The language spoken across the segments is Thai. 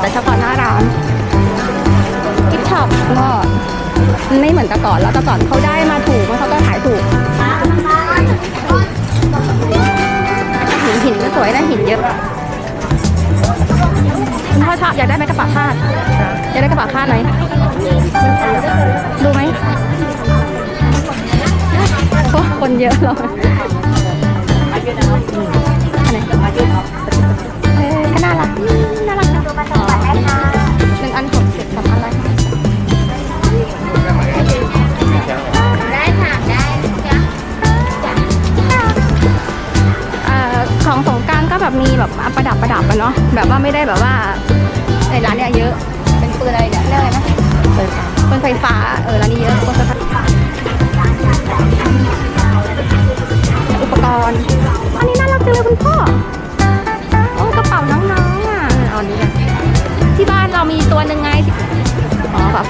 แต่เฉพาะหน้าร้านกิฟช็อปก็ไม่เหมือนแต่ก่อนแล้วแต่ก่อนเขาได้มาถูกมาเขาก็ขายถูกหินหินก็สวยนะหินเยอะคุณพ่อชอบอยากได้ไหมกระเป๋าคาดอยากได้กระเป๋าคาดไหมดูไหมคนเยอะเลยก็น่ารัก แบบมีแบบประดับประดับอะเนาะแบบว่าไม่ได้แบบว่าในร้านเนี่ยเยอะ เป็นปืนอะไรเนี่ยเรียกอะไรนะปืนไฟฟ้าเออร้านนี้เยอะปืนไฟฟ้าอุปกรณ์อันนี้น่ารักจังเลยคุณพ่อโอ้กระเป๋าน้องๆอะอันนี้ที่บ้านเรามีตัวหนึ่งไงอ๋อแบบ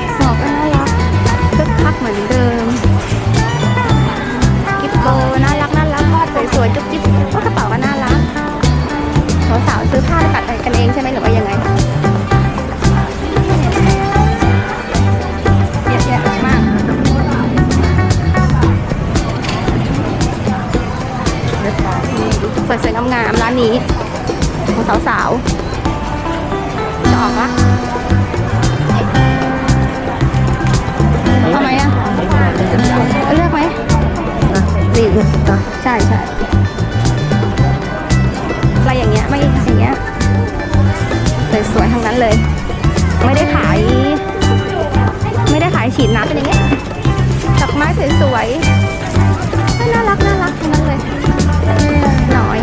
สาวๆซื้อผ้าไปตัดกันเองใช่ไหมหรือว่ายังไงเยอะแยะมากสวยๆงามๆร้านนี้ของสาวๆจะออกปะเอาไหมอะเลือกไหมสี่สิบจ้ะใช่ใช่ ไม่อย่างเงี้ยสวยๆทั้งนั้นเลย ไม่ได้ขาย ไม่ได้ขายฉีดน้ำเป็นอย่างเงี้ยดอกไม้สวยๆน่ารักน่ารักทั้งนั้นเลยหน่อย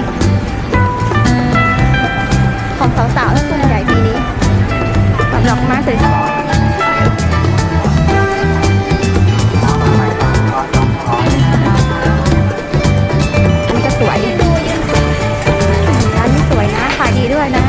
ของสาวๆส่วนใหญ่ปีนี้กับดอกไม้สวย ด้วยนะ